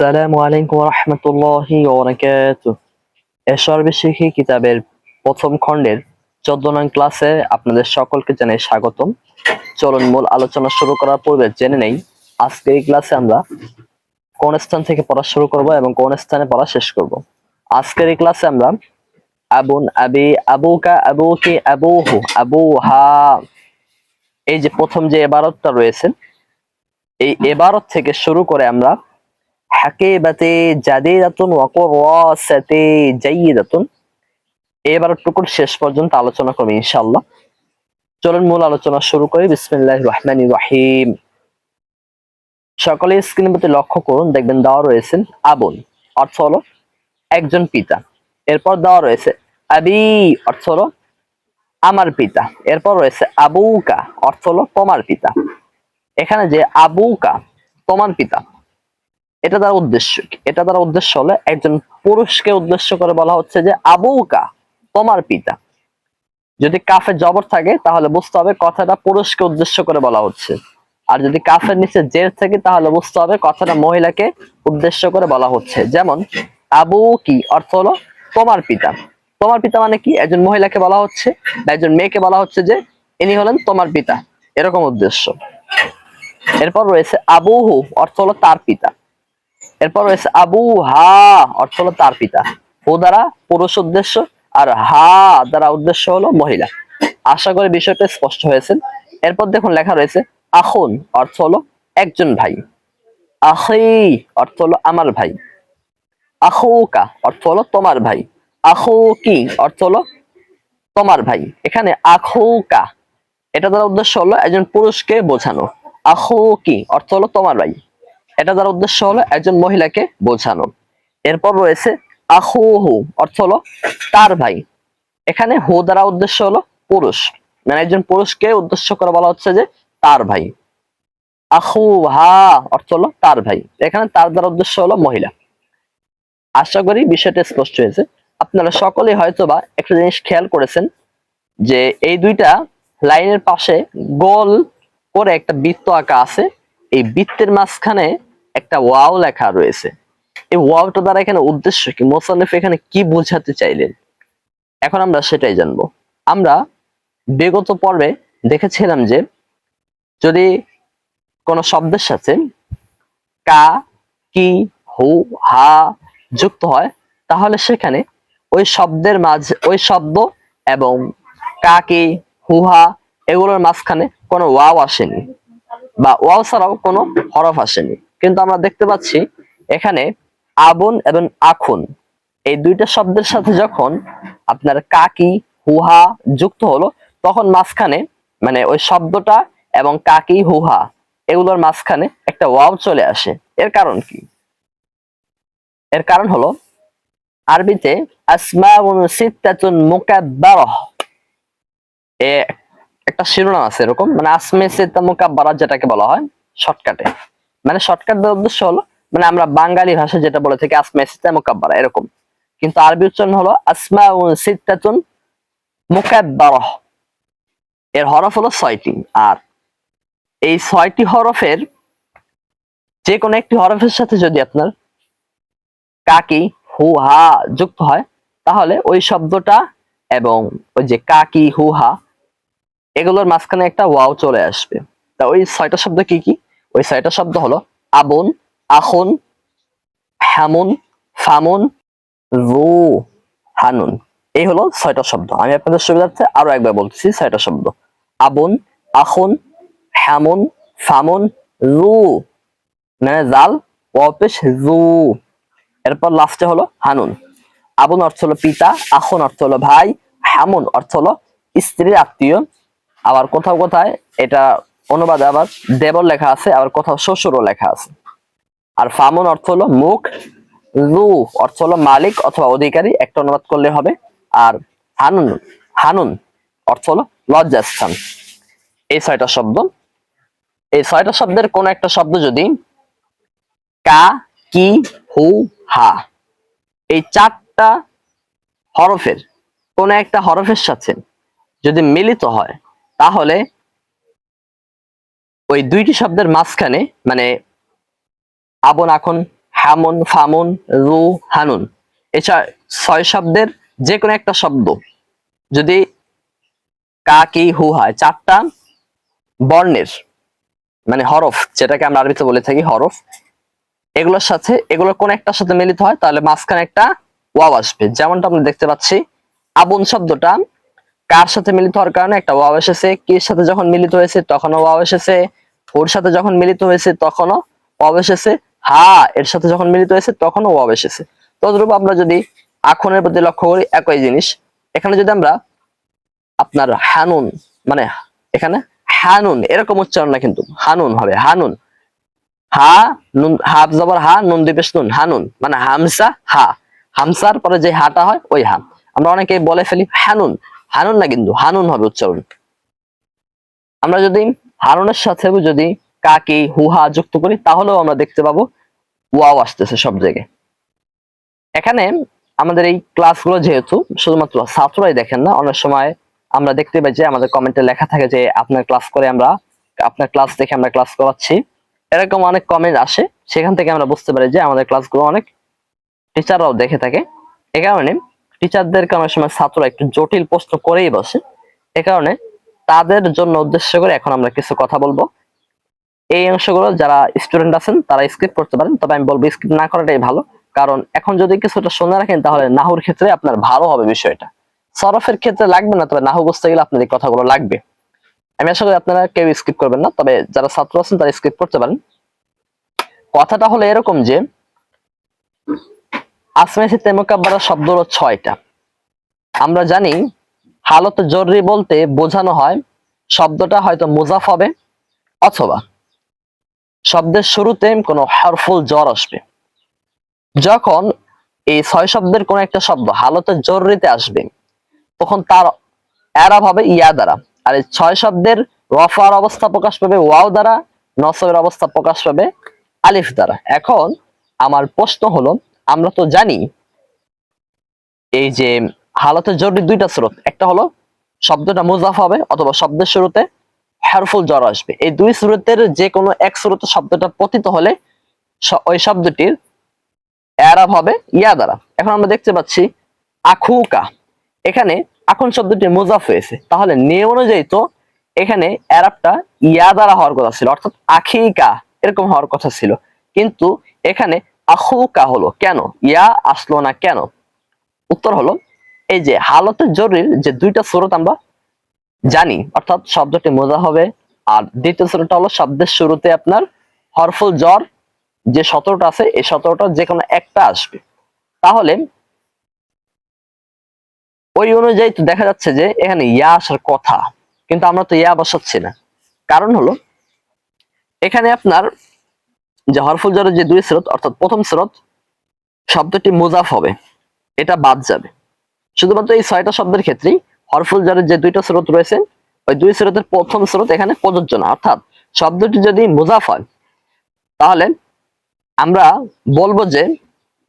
আসসালামু আলাইকুম রহমতুল্লাহি এসর শিখি কিতাবের প্রথম খণ্ডের চোদ্দ নং ক্লাসে আপনাদের সকলকে জানাই স্বাগতম। চলুন মূল আলোচনা শুরু করার পূর্বে জেনে নেই, আজকের এই ক্লাসে আমরা কোন স্থান থেকে পড়া শুরু করব এবং কোন স্থানে পড়া শেষ করব। আজকের এই ক্লাসে আমরা আবুন আবি আবুকা আবুকি আবুহু আবুহা। এই যে প্রথম যে এবারতটা রয়েছে, এই এবারত থেকে শুরু করে আমরা হাকিবাতে জাদিদাতুন ওয়া কুরাসাতে জাইয়িদাতুন। এবার টুকুর শেষ পর্যন্ত আলোচনা করব ইনশাআল্লাহ। চলুন মূল আলোচনা শুরু করি। বিসমিল্লাহির রহমানির রহিম। সকলে স্ক্রিনের প্রতি লক্ষ্য করুন, দেখবেন দেওয়া রয়েছেন আবুন, অর্থ হলো একজন পিতা। এরপর দেওয়া রয়েছে আবি, অর্থ হলো আমার পিতা। এরপর রয়েছে আবুকা, অর্থ হলো তোমার পিতা। এখানে যে আবুকা, তোমার পিতা এটা দ্বারা উদ্দেশ্য এটা তার উদ্দেশ্য হলো একজন পুরুষকে উদ্দেশ্য করে বলা হচ্ছে যে, আবুকা, তোমার পিতা। যদি কাফের জবর থাকে, তাহলে বুঝতে হবে কথাটা পুরুষকে উদ্দেশ্য করে বলা হচ্ছে। আর যদি কাফের নিচে জের থাকে, তাহলে বুঝতে হবে কথাটা মহিলাকে উদ্দেশ্য করে বলা হচ্ছে। যেমন আবু কি অর্থ হলো তোমার পিতা। তোমার পিতা মানে কি? একজন মহিলাকে বলা হচ্ছে বা একজন মেয়েকে বলা হচ্ছে যে, ইনি হলেন তোমার পিতা। এরকম উদ্দেশ্য। এরপর রয়েছে, আবুহু অর্থ হলো তার পিতা। এরপর রয়েছে আবু হা, অর্থ হলো তার পিতা। ও দ্বারা পুরুষ উদ্দেশ্য, আর হা দ্বারা উদ্দেশ্য হলো মহিলা। আশা করি বিষয়টা স্পষ্ট হয়েছে। এরপর দেখুন লেখা রয়েছে, আখুন অর্থ হলো একজন ভাই। আখি অর্থ হলো আমার ভাই। আখুকা অর্থ হলো তোমার ভাই। আখুকি অর্থ হলো তোমার ভাই। এখানে আখুকা এটা দ্বারা উদ্দেশ্য হলো একজন পুরুষকে বোঝানো। আখুকি অর্থ হলো তোমার ভাই। এটা দ্বারা উদ্দেশ্য হলো একজন মহিলাকে বোঝানো। এরপর রয়েছে আহুহু অর্থ হলো তার ভাই। এখানে হু দ্বারা উদ্দেশ্য হলো পুরুষ। মানে একজন পুরুষকে উদ্দেশ্য করে বলা হচ্ছে যে তার ভাই। আহু হা অর্থ হলো তার ভাই। এখানে তার দ্বারা উদ্দেশ্য হলো মহিলা। আশা করি বিষয়টা স্পষ্ট হয়েছে। আপনারা সকলেই হয়তোবা একটা জিনিস খেয়াল করেছেন যে এই দুইটা লাইনের পাশে গোল করে একটা বৃত্ত আঁকা আছে। এই বৃত্তের মাঝখানে একটা ওয়াও লেখা রয়েছে। এই ওয়াওটা দ্বারা এখানে উদ্দেশ্য কি? মোসান্নিফ এখানে কি বোঝাতে চাইলেন? এখন আমরা সেটাই জানব। আমরা বিগত পর্বে দেখেছিলাম যে যদি কোনো শব্দের সাথে কা, কি, হু, হা যুক্ত হয়, তাহলে সেখানে ওই শব্দের মাঝে, ওই শব্দ এবং কা, কি হুহা এগুলোর মাঝখানে কোনো ওয়াও আসেনি বা ওয়াও ছাড়াও কোনো হরফ আসেনি। কিন্তু আমরা দেখতে পাচ্ছি এখানে আবুন এবং আখুন। এই দুইটা শব্দের সাথে যখন আপনার কাকি হুহা যুক্ত হলো, তখন মাঝখানে মানে ওই শব্দটা এবং কাকি হুহা এগুলোর মাঝখানে একটা ওয়াও চলে আসে। এর কারণ কি? এর কারণ হলো আরবিতে একটা শিরোনাম আছে এরকম মানে আসমে সিত্তা মুকাব্বারা যেটাকে বলা হয়, শর্টকাটে। মানে শর্টকাট দেওয়ার উদ্দেশ্য হলো মানে আমরা বাঙালি ভাষা যেটা বলে থাকি আসমা সিত্তা মুকাব্বারা, এরকম। কিন্তু আরবি উচ্চারণ হলো আসমাউন সিত্তাতুন মুকাব্বারাহ। এর হরফ হলো ছয়টি, আর এই ছয়টি হরফের যে কোনো একটি হরফের সাথে যদি আপনার কাকি, হু, হা যুক্ত হয়, তাহলে ওই শব্দটা এবং ওই যে কাকি, হু, হা, এগুলোর মাঝখানে একটা ওয়াও চলে আসবে। তা ওই ছয়টা শব্দ কি কি? ওই ছয়টা শব্দ হলো আবুন, আখুন, হ্যামুন, ফামুন, রু, হানুন। এই হলো ছয়টা শব্দ। আমি আপনাদের সুবিধার্থে আরও একবার বলতেছি ছয়টা শব্দ। আবুন, আখুন, হ্যামুন, ফামুন, রু মানে জাল, ওয়াপেশ, রু। এরপর লাস্টে হলো হানুন। আবুন অর্থ হলো পিতা, আখুন অর্থ হলো ভাই, হ্যামুন অর্থ হলো স্ত্রীর আত্মীয়। আবার কোথাও কোথায় এটা অনুবাদে আবার দেবর লেখা আছে, আবার কোথাও শ্বশুরও লেখা আছে। আর ফামুন অর্থ হলো মুখ রু অর্থ হলো মালিক অথবা অধিকারী, একটা অনুবাদ করলে হবে। আর হানুন হানুন অর্থ হলো লজ্জাস্থান। এই ছয়টা শব্দ। এই ছয়টা শব্দের কোন একটা শব্দ যদি কা, কি, হু, হা, এই চারটা হরফের কোন একটা হরফের সাথে যদি মিলিত হয়, তাহলে ওই দুইটি শব্দের মাঝখানে মানে আবন, আখন, হামুন, ফামুন, রু, হানুন এছাড়া ছয় শব্দের যে কোনো একটা শব্দ। যদি কা, কি, হু হয়, চারটা বর্ণের মানে হরফ, যেটাকে আমরা আরবিতে বলে থাকি হরফ, এগুলোর সাথে এগুলোর কোন একটার সাথে মিলিত হয়, তাহলে মাঝখানে একটা ওয়াও আসবে। যেমনটা আমরা দেখতে পাচ্ছি, আবুন শব্দটা কার সাথে মিলিত হওয়ার কারণে একটা ওয়াও এসেছে, কির সাথে যখন মিলিত হয়েছে তখনও ওয়াও এসেছে, ওর সাথে যখন মিলিত হয়েছে তখনও ওয়াও এসেছে, হা, এর সাথে যখন মিলিত হয়েছে তখনও ওয়াও এসেছে। তদ্রূপ আমরা যদি আখনের প্রতি লক্ষ্য করি, একই জিনিস। এখানে যদি আমরা আপনার হানুন মানে এখানে হানুন, এরকম উচ্চারণ না কিন্তু, হানুন হবে, হানুন। হা, নুন, হাফ জবর হা, নুন দিবেশ নুন, হানুন মানে হামসা, হা। হামসার পরে যে হাটা হয়, ওই হা। আমরা অনেকে বলে ফেলি হানুন হানুন না কিন্তু, হানুন হবে উচ্চারণ। আমরা যদি হানুনের সাথে যদি কাকি, হুহা যুক্ত করি, তাহলেও আমরা দেখতে পাবো ওয়াও আসতেছে সব জায়গায়। এখানে আমাদের এই ক্লাসগুলো যেহেতু, শুধুমাত্র ছাত্ররাই দেখেন না, অনেক সময় আমরা দেখতে পাই যে আমাদের কমেন্টে লেখা থাকে যে আপনার ক্লাস করে আমরা, আপনার ক্লাস দেখে আমরা ক্লাস করাচ্ছি। এরকম অনেক কমেন্ট আসে, সেখান থেকে আমরা বুঝতে পারি যে আমাদের ক্লাসগুলো অনেক টিচাররাও দেখে থাকে। এ কারণে টিচারদেরকে অনেক সময় ছাত্ররা একটু জটিল প্রশ্ন করেই বসে। এ কারণে তাদের জন্য উদ্দেশ্য করে এখন আমরা কিছু কথা বলব। এই অংশগুলো যারা স্টুডেন্ট আছেন, তারা স্কিপ করতে পারেন। তবে আমি বলব স্কিপ না করাটাই ভালো। কারণ এখন যদি কিছুটা শুনে রাখেন, তাহলে নাহুর ক্ষেত্রে আপনার ভালো হবে বিষয়টা। সরফের ক্ষেত্রে লাগবে না, তবে নাহু বুঝতে গেলে আপনার এই কথাগুলো লাগবে। আমি আশা করি আপনারা কেউ স্কিপ করবেন না, তবে যারা ছাত্র আছেন, তারা স্কিপ করতে পারেন। কথাটা হলো এরকম যে আসমেসি তেমকাব্বারা শব্দ হলো ছয়টা। আমরা জানি, হালত জরুরি বলতে বোঝানো হয়, শব্দটা হয়তো মুজাফ হবে অথবা শব্দের শুরুতে কোনো হারফুল জ্বর আসবে। যখন এই ছয় শব্দের কোন একটা শব্দ হালতে জরুরিতে আসবে, তখন তার এরাব হবে ইয়া দ্বারা। আর এই ছয় শব্দের রফার অবস্থা প্রকাশ পাবে ওয়াও দ্বারা নসবের অবস্থা প্রকাশ পাবে আলিফ দ্বারা। এখন আমার প্রশ্ন হলো আমরা তো জানি এই যে হালতে জরুরি দুইটা স্রোত। একটা হলো শব্দটা মুজাফ হবে অথবা শব্দের শুরুতে হারফুল জ্বর আসবে। এই দুই স্রোতের যে কোনো এক স্রোতে শব্দটা পতিত হলে ওই শব্দটির এরাব হবে ইয়া দ্বারা। এখন আমরা দেখতে পাচ্ছি আখুকা। এখানে এখন শব্দটি মুজাফ হয়েছে। তাহলে নিয়ম অনুযায়ী তো এখানে এরাবটা ইয়া দ্বারা হওয়ার কথা ছিল, অর্থাৎ আখিকা এরকম হওয়ার কথা ছিল। কিন্তু এখানে আখুকা হলো কেন? ইয়া আসলো না কেন? উত্তর হলো, এই যে হালতের জরুরির যে দুইটা স্রোত আমরা জানি, অর্থাৎ শব্দটি মোজা হবে, আর দ্বিতীয় স্রোতটা হলো শব্দের শুরুতে আপনার হরফুল জ্বর যে সতেরোটা আছে, এই সতেরোটা যে কোনো একটা আসবে। তাহলে ওই অনুযায়ী তো দেখা যাচ্ছে যে এখানে ইয়া আসার কথা, কিন্তু আমরা তো ইয়া বসাচ্ছি না। কারণ হলো, এখানে আপনার যে হরফুল জ্বরের যে দুই স্রোত, অর্থাৎ প্রথম স্রোত, শব্দটি মুজাফ হবে। এটা বাদ যাবে। শুধুমাত্র এই ছয়টা শব্দের ক্ষেত্রেই হরফুল জ্বরের যে দুইটা স্রোত রয়েছে, ওই দুই স্রোতের প্রথম স্রোত এখানে প্রযোজ্য না। অর্থাৎ শব্দটি যদি মুজাফ হয়, তাহলে আমরা বলব যে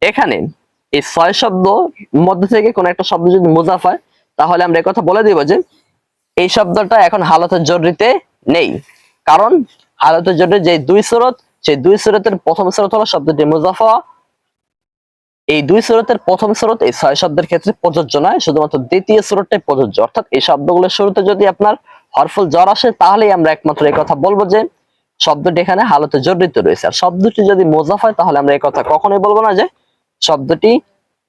এখানে এই ছয় শব্দ মধ্যে থেকে কোন একটা শব্দ যদি মুজাফ হয়, তাহলে আমরা কথা বলে দিব যে এই শব্দটা এখন হালতের জরুরিতে নেই। কারণ হালতের জরুরি যে দুই স্রোত সেই দুই স্রোতের প্রথম স্রোত হলো শব্দটি মুজাফা। এই দুই স্রোতের প্রথম স্রোত এই ছয় শব্দের ক্ষেত্রে প্রযোজ্য নয়, শুধুমাত্র দ্বিতীয় স্রোতটাই প্রযোজ্য। অর্থাৎ এই শব্দগুলোর শুরুতে যদি আপনার হরফুল জ্বর আসে, তাহলেই আমরা একমাত্র এই কথা বলব যে শব্দটি এখানে হালতে জড়িত রয়েছে। আর শব্দটি যদি মোজাফ হয়, তাহলে আমরা এই কথা কখনোই বলব না যে শব্দটি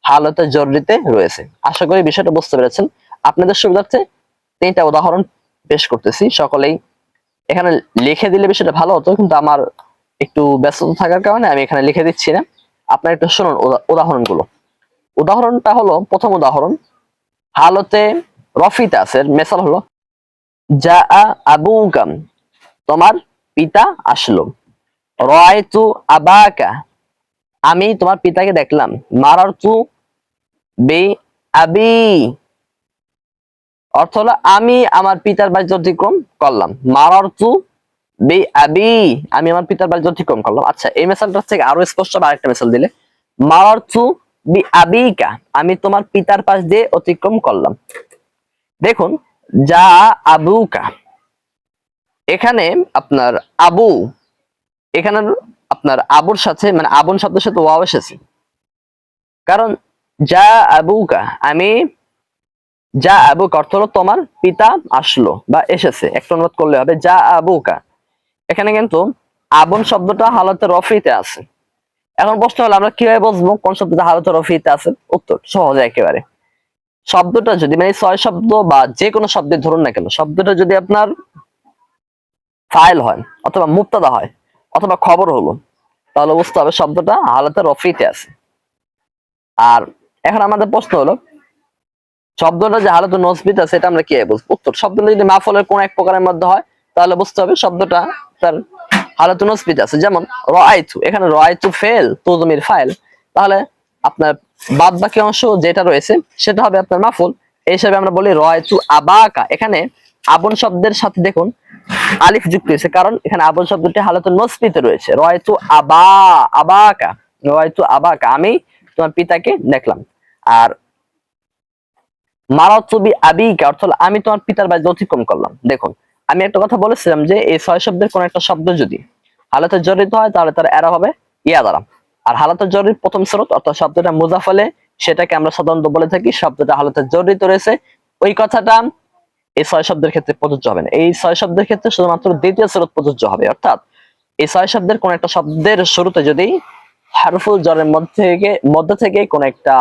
হালতে জরুরিতে রয়েছে। আশা করি বিষয়টা বুঝতে পেরেছেন। আপনাদের সুবিধার্থে তিনটা উদাহরণ পেশ করতেছি। সকলেই এখানে লিখে দিলে বিষয়টা ভালো হতো, কিন্তু আমার একটু ব্যস্ততা থাকার কারণে আমি এখানে লিখে দিচ্ছি না। আপনারা একটু শুনুন উদাহরণগুলো। উদাহরণটা হলো, প্রথম উদাহরণ, হালতে রফিতে আছে, মেসাল হলো যা আবুকাম তোমার পিতা আসলো। রয়তু আবাকা, আমি তোমার পিতাকে দেখলাম। মারারতু বে আবি। অর্থ হলো, আমি আমার পিতার বাড়িতে অতিক্রম করলাম। মারারতু বে আবি আমি আমার পিতার বাড়িতে অতিক্রম করলাম। আচ্ছা এই মেসালটা থেকে আরও স্পষ্ট হবে আরেকটা মেসাল দিলে। মারারতু বি আবিকা আমি তোমার পিতার পাশ দিয়ে অতিক্রম করলাম। দেখুন, যা আবুকা এখানে আপনার আবু, এখানে আপনার আবুর সাথে মানে আবুন শব্দের সাথে ওয়াও এসেছে। কারণ, যা আবুকা আমি, যা আবুকা অর্থ হলো তোমার পিতা আসলো বা এসেছে। একটা অনুবাদ করলে হবে, যা আবুকা এখানে কিন্তু আবুন শব্দটা হালতে রফিতে আছে। এখন প্রশ্ন হলো, আমরা কীভাবে বুঝব কোন শব্দটা হালতে রফিতে আছে? উত্তর, সহজে একেবারে। শব্দটা যদি মানে ছয় শব্দ বা যে কোনো শব্দের ধরুন না কেন, শব্দটা যদি আপনার ফাইল হয় অথবা মুক্তাদা হয় অথবা খবর হলো, তাহলে বুঝতে হবে শব্দটা হালতে রফিতে আছে। আর এখন আমাদের প্রশ্ন হলো, শব্দটা যে হালতে নসবিত আছে, এটা আমরা কি বুঝব? উত্তর, শব্দটা যদি মাফলের কোন এক প্রকারের মধ্যে হয় তাহলে বুঝতে হবে শব্দটা তার হালতে নসবিত আছে। যেমন, রআইতু, এখানে রআইতু ফেল, তুজমির ফাইল। তাহলে আপনার বাদ বাকি অংশ যেটা রয়েছে, সেটা হবে আপনার মাফুল। এই হিসাবে আমরা বলি রআইতু আবাকা। এখানে আবন শব্দের সাথে দেখুন, আলিফ যুক্ত হয়েছে। কারণ এখানে আবন শব্দটি হালত নসবিতে রয়েছে। রয়তু আবা, আবাকা। রয়তু আবাকা। আমি তোমার পিতাকে দেখলাম। আর মারাতুবি আবিকা অর্থ হলো আমি তোমার পিতার বাড়িতে অতিক্রম করলাম। দেখুন আমি একটা কথা বলেছিলাম যে এই ছয় শব্দের কোন একটা শব্দ যদি হালতে জড়িত হয়, তাহলে তার এরা হবে ইয়া দ্বারা আর হালতে জড়িত প্রথম স্রোত, অর্থাৎ শব্দটা মুজাফলে সেটাকে আমরা সাধারণত বলে থাকি, শব্দটা হালতে জড়িত রয়েছে। ওই কথাটা এই ছয় শব্দের ক্ষেত্রে প্রযোজ্য হবে না। এই ছয় শব্দের ক্ষেত্রে শুধুমাত্র দ্বিতীয় স্রোত প্রযোজ্য হবে, অর্থাৎ এই ছয় শব্দের কোন একটা শব্দের শুরুতে যদি হারফুল জ্বরের মধ্যে থেকে মধ্যে থেকে কোন একটা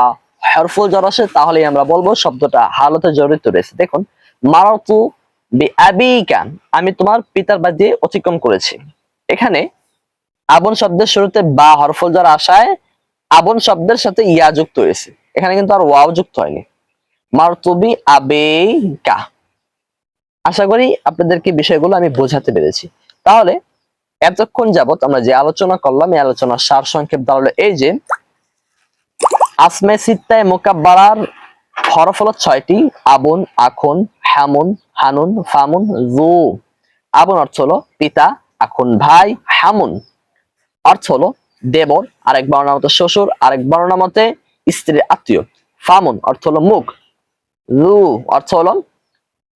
হারফুল জ্বর আসে, তাহলেই আমরা বলব শব্দটা হালতে জড়িত রয়েছে। দেখুন, মারাতু আমি তোমার পিতার বাদ অতিক্রম করেছি। এখানে আবন শব্দের শুরুতে বা হরফল জ্বর আসায় আবন শব্দের সাথে ইয়া যুক্ত হয়েছে। এখানে কিন্তু আর ওয়াও যুক্ত হয়নি। মারতুবি আবেকা আশা করি আপনাদেরকে বিষয়গুলো আমি বোঝাতে পেরেছি। তাহলে এতক্ষণ যাবত আমরা যে আলোচনা করলাম, এই আলোচনার সার সংক্ষেপ দাঁড়াল এই যে আসমে সিত্তায় মোকাব্বারার হরফ হলো ছয়টি, আবন, আখন হ্যামুন হানুন, ফামুন, জু। আবুন অর্থ হলো পিতা আখুন ভাই, হামুন। অর্থ হলো দেবর, আরেক বর্ণনা মতে শ্বশুর, আরেক বর্ণনা মতে স্ত্রীর আত্মীয়। ফামুন অর্থ হলো মুখ। লু অর্থ হলো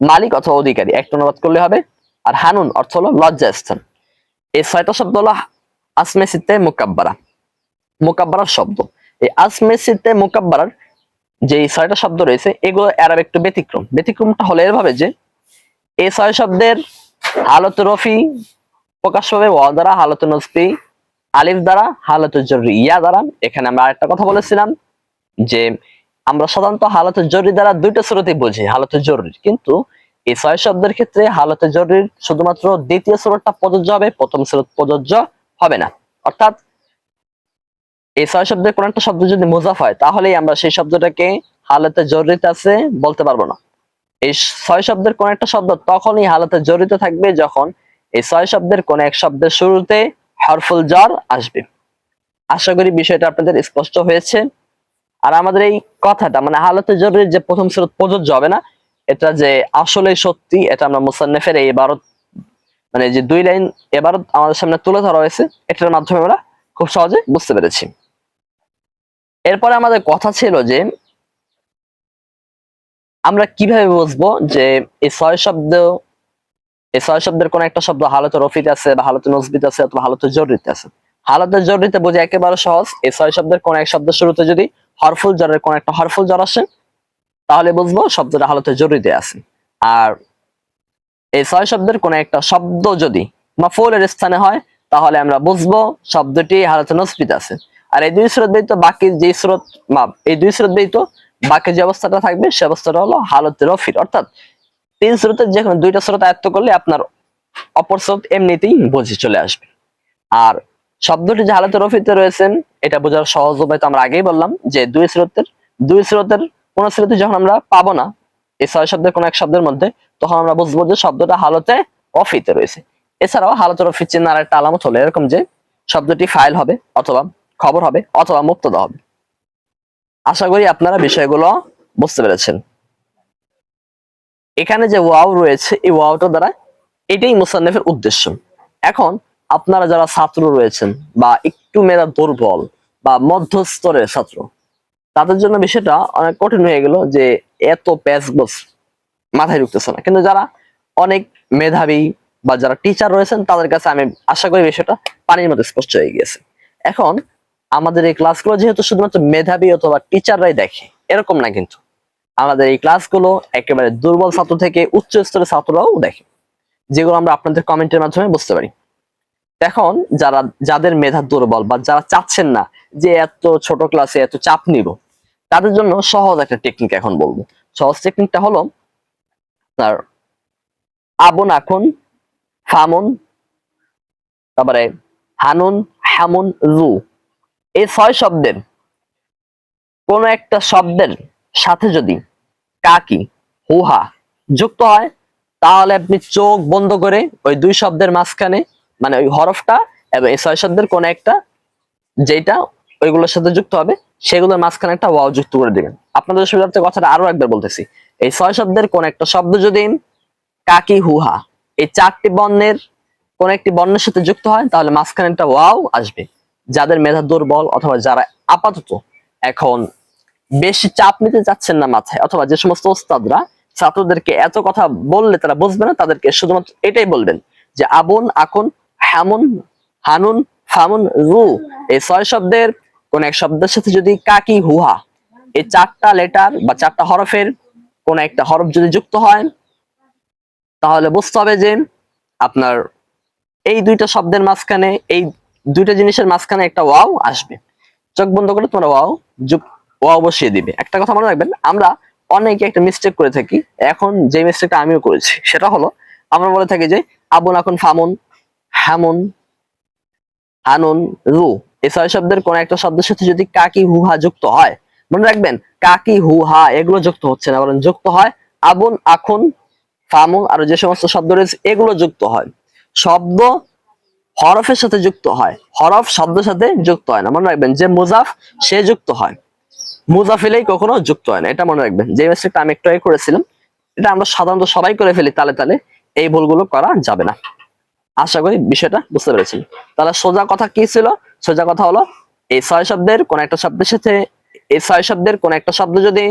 মালিক অথবা অধিকারী। একটা অনুবাদ করলে হবে। আর হানুন অর্থ হলো লজ্জাস্থান। এই ছয়টা শব্দ হলো আসমে সিত্তে মোকাব্বারা। মোকাব্বারার শব্দ। এই আসমে সিত্তে মোকাব্বারার যে ছয়টা শব্দ রয়েছে, এগুলো এরাব একটু ব্যতিক্রম। ব্যতিক্রমটা হলো এভাবে যে এই ছয় শব্দের হালত রফি প্রকাশ পাবে, ওয়া দ্বারা হালত নসবি, আলিফ দ্বারা হালত জরুরি, ইয়া দ্বারা। এখানে আমরা আরেকটা কথা বলেছিলাম যে আমরা সাধারণত হালতে জরুরি দ্বারা দুইটা স্রোতে বুঝি, হালতে জরুরি। কিন্তু এই ছয় শব্দের ক্ষেত্রে হালতে জরুরি শুধুমাত্র দ্বিতীয় স্রোতটা প্রযোজ্য হবে, প্রথম স্রোত প্রযোজ্য হবে না। অর্থাৎ এই ছয় শব্দের কোন একটা শব্দ যদি মুজাফ হয়, তাহলেই আমরা সেই শব্দটাকে হালতে জরুরিতে আছে বলতে পারব না। এই ছয় শব্দের কোন একটা শব্দ তখনই হালতে জড়িত থাকবে যখন এই ছয় শব্দের কোন এক শব্দের শুরুতে হরফুল জ্বর আসবে। আশা করি বিষয়টা আপনাদের স্পষ্ট হয়েছে। আর আমাদের এই কথাটা মানে হালতে জরুরি যে প্রথম স্রোত প্রযোজ্য হবে না, এটা যে আসলে সত্যি, এটা আমরা মুসান্নেফের এই এবারত মানে যে দুই লাইন এবারত আমাদের সামনে তুলে ধরা হয়েছে, এটার মাধ্যমে আমরা খুব সহজে বুঝতে পেরেছি। এরপরে আমাদের কথা ছিল যে আমরা কীভাবে বুঝব যে এই ছয় শব্দ, এই ছয় শব্দের কোন একটা শব্দ হালতে রফিতে আছে বা হালতে নসবিত আছে অথবা হালতে জরুরিতে আছে? হালতে জরুরিতে বোঝা একেবারে সহজ। এই ছয় শব্দের কোন এক শব্দের শুরুতে যদি হরফুল জ্বরের কোন একটা হরফুল জ্বর আসে, তাহলে বুঝব শব্দটা হালতে জরুরিতে আছে। আর এই ছয় শব্দের কোন একটা শব্দ যদি মাফুলের স্থানে হয়, তাহলে আমরা বুঝব শব্দটি হালতে নসবিত আছে। আর এই দুই স্রোত ব্যতীত বাকি যে স্রোত মাপ এই দুই স্রোত ব্যতীত বাকি যে অবস্থাটা থাকবে, সে অবস্থাটা হলো হালতে রফির অর্থাৎ তিন স্রোতের যে দুইটা স্রোত আয়ত্ত করলে আপনার অপর স্রোত এমনিতেই বুঝে চলে আসবে। আর শব্দটি যে হালতে রফিতে রয়েছেন, এটা বোঝার সহজ উপায় তো আমরা আগেই বললাম যে দুই স্রোতের দুই স্রোতের কোন স্রোতে যখন আমরা পাবো না, এই ছয় শব্দের কোন এক শব্দের মধ্যে, তখন আমরা বুঝব যে শব্দটা হালতে অফিতে রয়েছে। এছাড়াও হালতে রফির চিহ্ন আর একটা আলামত হলো এরকম যে শব্দটি ফাইল হবে অথবা খবর হবে অথবা মুক্তদা হবে। আশা করি আপনারা বিষয়গুলো বুঝতে পেরেছেন। এখানে যে ওয়াও রয়েছে, এই ওয়াওটা দ্বারা এটাই মুসান্নেফের উদ্দেশ্য। এখন আপনারা যারা ছাত্র রয়েছেন বা একটু মেধা দুর্বল বা মধ্যস্তরের ছাত্র, তাদের জন্য বিষয়টা অনেক কঠিন হয়ে গেল যে এত প্যাচ বস মাথায় ঢুকতেছে না। কিন্তু যারা অনেক মেধাবী বা যারা টিচার রয়েছেন, তাদের কাছে আমি আশা করি বিষয়টা পানির মধ্যে স্পষ্ট হয়ে গিয়েছে। এখন আমাদের এই ক্লাসগুলো যেহেতু শুধুমাত্র মেধাবী অথবা টিচাররাই দেখে, এরকম না কিন্তু। আমাদের এই ক্লাসগুলো একেবারে দুর্বল ছাত্র থেকে উচ্চ স্তরের ছাত্ররাও দেখে, যেগুলো আমরা আপনাদের কমেন্টের মাধ্যমে বুঝতে পারি। এখন যারা, যাদের মেধা দুর্বল বা যারা চাচ্ছেন না যে এত ছোট ক্লাসে এত চাপ নিব, তাদের জন্য সহজ একটা টেকনিক এখন বলব। সহজ টেকনিকটা হলো আপনার আবন এখন ফামুন, তারপরে হানুন, হামুন রু এই ছয় শব্দের কোন একটা শব্দের সাথে যদি কাকি হুহা যুক্ত হয়, তাহলে আপনি চোখ বন্ধ করে ওই দুই শব্দের মাঝখানে মানে ওই হরফটা এবং এই ছয় শব্দের কোন একটা যেটা ওইগুলোর সাথে যুক্ত হবে, সেগুলোর মাঝখানে একটা ওয়াও যুক্ত করে দিবেন। আপনাদের সুবিধার্থে কথাটা আরও একবার বলতেছি। এই ছয় শব্দের কোন একটা শব্দ যদি কাকি হুহা এই চারটি বর্ণের কোন একটি বর্ণের সাথে যুক্ত হয়, তাহলে মাঝখানে একটা ওয়াও আসবে। যাদের মেধা দুর্বল অথবা যারা আপাতত এখন বেশি চাপ নিতে চাচ্ছেন না মাথায়, অথবা যে সমস্ত ওস্তাদরা ছাত্রদেরকে এত কথা বললে তারা বুঝবে না, তাদেরকে শুধুমাত্র এটাই বলবেন যে আবুন, আকুন হ্যামুন হানুন, ফামুন, রু, এই ছয় শব্দের কোন এক শব্দের সাথে যদি কাকি, হুহা, এই চারটা লেটার বা চারটা হরফের কোন একটা হরফ যদি যুক্ত হয়, তাহলে বুঝতে হবে যে আপনার এই দুইটা শব্দের মাঝখানে এই দুইটা জিনিসের মাঝখানে একটা ওয়াও আসবে। চোখ বন্ধ করে তোমরা ওয়াও যুগ, ওয়াও বসিয়ে দিবে। একটা কথা মনে রাখবেন, আমরা অনেকে একটা মিস্টেক করে থাকি, এখন যে মিস্টেকটা আমিও করেছি, সেটা হলো আমরা বলে থাকি যে, আবুন এখন ফামুন হ্যামুন হানুন, রু। এই ছয় শব্দের কোন একটা শব্দের সাথে যদি কাকি হুহা যুক্ত হয়, মনে রাখবেন, কাকি হুহা এগুলো যুক্ত হচ্ছে না, বরং যুক্ত হয় আবুন আখুন ফামুন, আর যে সমস্ত শব্দ রয়েছে, এগুলো যুক্ত হয়। শব্দ হরফের সাথে যুক্ত হয়। হরফ শব্দের সাথে যুক্ত হয় না। মনে রাখবেন যে মুজাফ, সে যুক্ত হয়। মুজাফিলেই কখনো যুক্ত হয় না। এটা মনে রাখবেন। যে মিস্টেকটা আমি একটু করেছিলাম, এটা আমরা সাধারণত সবাই করে ফেলি তালে তালে। এই ভুলগুলো করা যাবে না। আশা করি বিষয়টা বুঝতে পেরেছি তাহলে সোজা কথা কি ছিল? সোজা কথা হলো, এই ছয় শব্দের কোন একটা শব্দের সাথে, এই ছয় শব্দের কোন একটা শব্দ যদি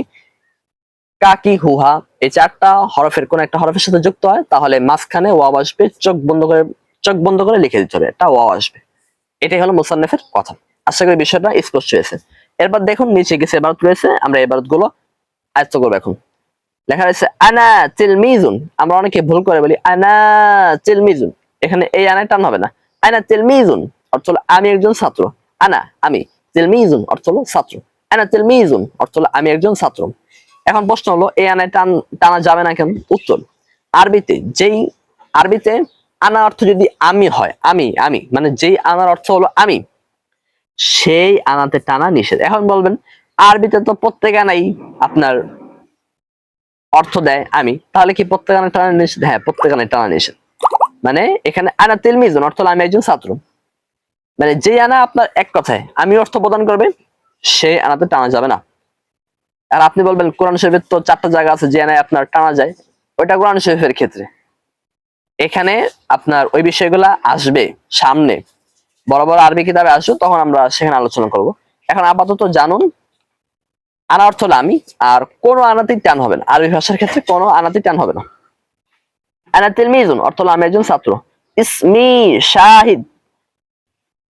কাকি হুহা এই চারটা হরফের কোন একটা হরফের সাথে যুক্ত হয়, তাহলে মাঝখানে ওয়াও আসবে, চোখ বন্ধ করে চোখ বন্ধ করে লিখে দিতে হবে একটা ওয়াও আসবে। এটাই হলো মুসান্নেফের কথা। আশা করি বিষয়টা স্পষ্ট হয়েছে। এরপর দেখুন, নিচে কিছু এবারত রয়েছে, আমরা এবারতগুলো আয়ত্ত করব এখন। লেখা রয়েছে, আনা তিলমিজুন। আমরা অনেকে ভুল করে বলি, আনা তিলমিজুন। এখানে এই আনায় টান হবে না। আনা তিলমিজুন। অর্থ হলো, আমি একজন ছাত্র। আনা, আমি। তিলমিজুন। অর্থ হলো, ছাত্র। আনা তিলমিজুন। অর্থ হলো, আমি একজন ছাত্র। এখন প্রশ্ন হলো, এই আনায় টান, টানা যাবে না কেন? উত্তর, আরবিতে যেই, আরবিতে আনা অর্থ যদি আমি হয়, আমি আমি মানে যেই আনার অর্থ হলো আমি, সেই আনাতে টানা নিষেধ। এখন বলবেন, আরবিতে তো প্রত্যেক আনাই আপনার অর্থ দেয় আমি, তাহলে কি প্রত্যেক আনা টানা নিষেধ? হ্যাঁ প্রত্যেক আনায় টানা নিষেধ। মানে এখানে আনা তিলমিজন অর্থ হলো আমি একজন ছাত্র। মানে যে আনা আপনার এক কথায়, আমি অর্থ প্রদান করবে, সেই আনাতে টানা যাবে না। আর আপনি বলবেন, কোরআন শরীফের তো চারটা জায়গা আছে যে আনায় আপনার টানা যায়, ওইটা কোরআন শরীফের ক্ষেত্রে। এখানে আপনার ওই বিষয়গুলা আসবে সামনে। বড় বড় আরবি কিতাবে আসো তখন আমরা সেখানে আলোচনা করব। এখন আপাতত জানুন, আনা অর্থ আমি, আর কোনো আনাতেই টান হবে না। আরবি ভাষার ক্ষেত্রে কোনো আনাতেই টান হবে না। আনা তিলমিজুন, অর্থ হলো আমি একজন ছাত্র। ইসমি শাহিদ।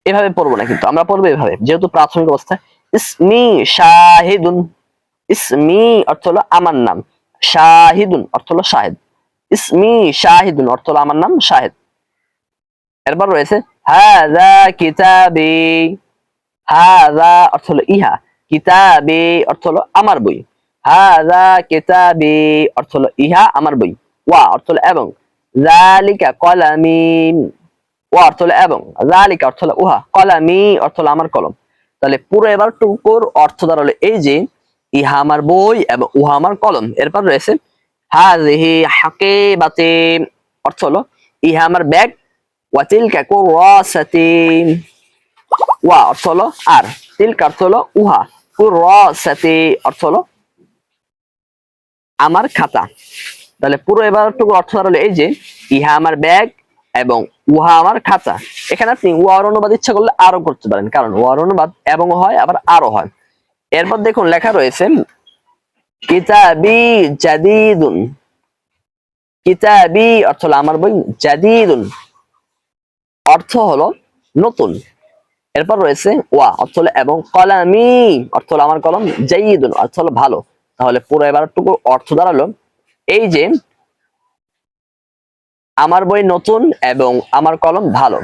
এভাবে পড়ব না কিন্তু, আমরা পড়ব এভাবে, যেহেতু প্রাথমিক অবস্থায় ইসমি শাহিদুন। ইসমি অর্থ হলো আমার নাম। শাহিদুন অর্থ হলো শাহিদ। ইসমি শাহিদুন, অর্থ হলো আমার নাম শাহিদ। এরপর রয়েছে, হাযা কিতাবি। হাযা অর্থ হলো ইহা। কিতাবি অর্থ হলো আমার বই। হাযা কিতাবি অর্থ হলো ইহা, আমার বই। ওয়া অর্থ হলো এবং। জালিকা কলামি ওয়া অর্থ হলো এবং। জালিকা অর্থ হলো উহা। কলামি অর্থ হলো আমার কলম। তাহলে পুরো এবার টুকুর অর্থ দাঁড়াল এই যে, ইহা আমার বই এবং উহা আমার কলম। এরপর রয়েছে হাজিহি হাকিবাতি অর্থ হলো, ইহা আমার ব্যাগ ওয়াতিলকা কুরাসাতি ওয়া অর্থ হলো, আর। তিলকা অর্থ হলো, উহা। কুরাসাতি, অর্থ হলো, আমার খাতা। তাহলে পুরো এবারটুকু অর্থ দাঁড়াল এই যে, ইহা আমার ব্যাগ এবং উহা আমার খাতা। এখানে আপনি ওয়ার অনুবাদ ইচ্ছা করলে আরও করতে পারেন, কারণ ওয়ার অনুবাদ এবং হয়, আবার আরও হয়। এরপর দেখুন, লেখা রয়েছে কিতাবি জাদিদুন। কিতাবি অর্থ হলো আমার বই, জাদিদুন। অর্থ হলো নতুন। এরপর রয়েছে ওয়া, অর্থ হলো এবং কলামি, অর্থ হলো আমার কলম, জাইদুন, অর্থ হলো ভালো। তাহলে পুরো এবারটুকু অর্থ দাঁড়াল। এই যে আমার বই নতুন এবং আমার কলম ভালো।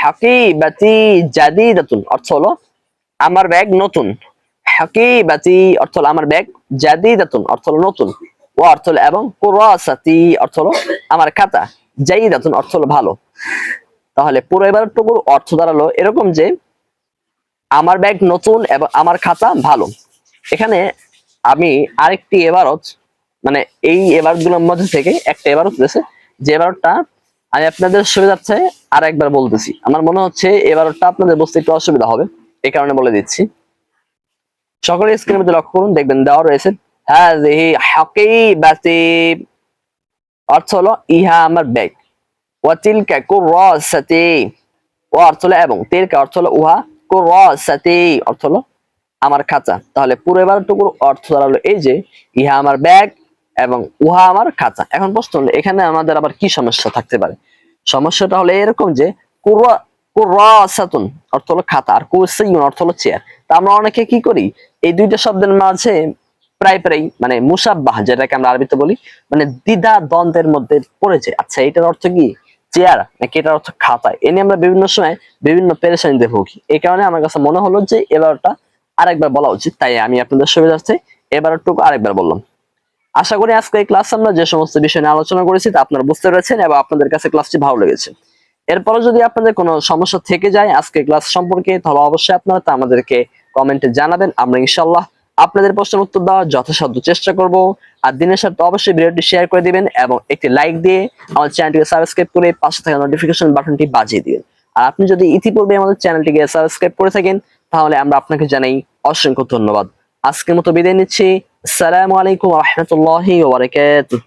হাকিবাতি জাদিদাতুন, অর্থ হলো আমার ব্যাগ নতুন। হাকিবাতি অর্থ হলো আমার ব্যাগ জাদিদাতুন অর্থ হলো নতুন। ও অর্থ হলো এবং কুরাসাতি, অর্থ হলো আমার খাতা। জাইদাতুন অর্থ হলো ভালো। তাহলে পুরো এবারটুকুর অর্থ দাঁড়াল এরকম যে আমার ব্যাগ নতুন এবং আমার খাতা ভালো। এখানে আমি আরেকটি এবারত মানে এই এবারগুলোর মধ্যে থেকে একটা এবারত রয়েছে যে এবারটা আমি আপনাদের সুবিধার্থে আর একবার বলতেছি। আমার মনে হচ্ছে এবারটা আপনাদের বুঝতে একটু অসুবিধা হবে, এই কারণে বলে দিচ্ছি। সকলে স্ক্রিনের মধ্যে লক্ষ্য করুন, দেখবেন দেওয়া রয়েছে হ্যাঁ হাকিবাতি অর্থ হলো ইহা আমার ব্যাগ। ওয়াতিলকা কুরাসাতি ও অর্থ হলো এবং তিলকা অর্থ হলো উহা কুরাসাতি অর্থ হলো আমার খাঁচা তাহলে পুরো এবারটুকুর অর্থ দাঁড়াল এই যে, ইহা আমার ব্যাগ এবং উহা আমার খাঁচা এখন প্রশ্ন হলো, এখানে আমাদের আবার কি সমস্যা থাকতে পারে? সমস্যাটা হলো এরকম যে কুরা অর্থ হলো খাতা, আর অর্থ হলো চেয়ার তা আমরা অনেকে কি করি? এই দুইটা শব্দের মাঝে প্রায় প্রায় মানে যেটাকে আমরা আরবিতে বলি মানে দ্বিধা দ্বন্দ্বের মধ্যে আচ্ছা এটার অর্থ কি? চেয়ার নাকি এটার অর্থ খাতা? এ আমরা বিভিন্ন সময় বিভিন্ন পেরেশানিতে ভুগি এই কারণে আমার কাছে মনে হলো যে এবারটা আরেকবার বলা উচিত, তাই আমি আপনাদের সুবিধার্থে এবারটুকু আরেকবার বললাম। আশা করি আজকে এই ক্লাস আমরা যে সমস্ত বিষয় নিয়ে আলোচনা করেছি তা আপনারা বুঝতে পেরেছেন এবং আপনাদের কাছে ক্লাসটি ভালো লেগেছে। এরপরে যদি আপনাদের কোনো সমস্যা থেকে যায় আজকে ক্লাস সম্পর্কে, তাহলে অবশ্যই আপনারা তা আমাদেরকে কমেন্টে জানাবেন। আমরা ইনশাল্লাহ আপনাদের প্রশ্নের উত্তর দেওয়ার যথাসাধ্য চেষ্টা করব। আর দিনের সাথে অবশ্যই ভিডিওটি শেয়ার করে দিবেন এবং একটি লাইক দিয়ে আমার চ্যানেলটিকে সাবস্ক্রাইব করে পাশে থাকা নোটিফিকেশন বাটনটি বাজিয়ে দিবেন। আর আপনি যদি ইতিপূর্বে আমাদের চ্যানেলটিকে সাবস্ক্রাইব করে থাকেন, তাহলে আমরা আপনাকে জানাই অসংখ্য ধন্যবাদ। আজকের মতো বিদায় নিচ্ছি। আসসালামু আলাইকুম রহমতুল্লাহি ওবরাকাতুহ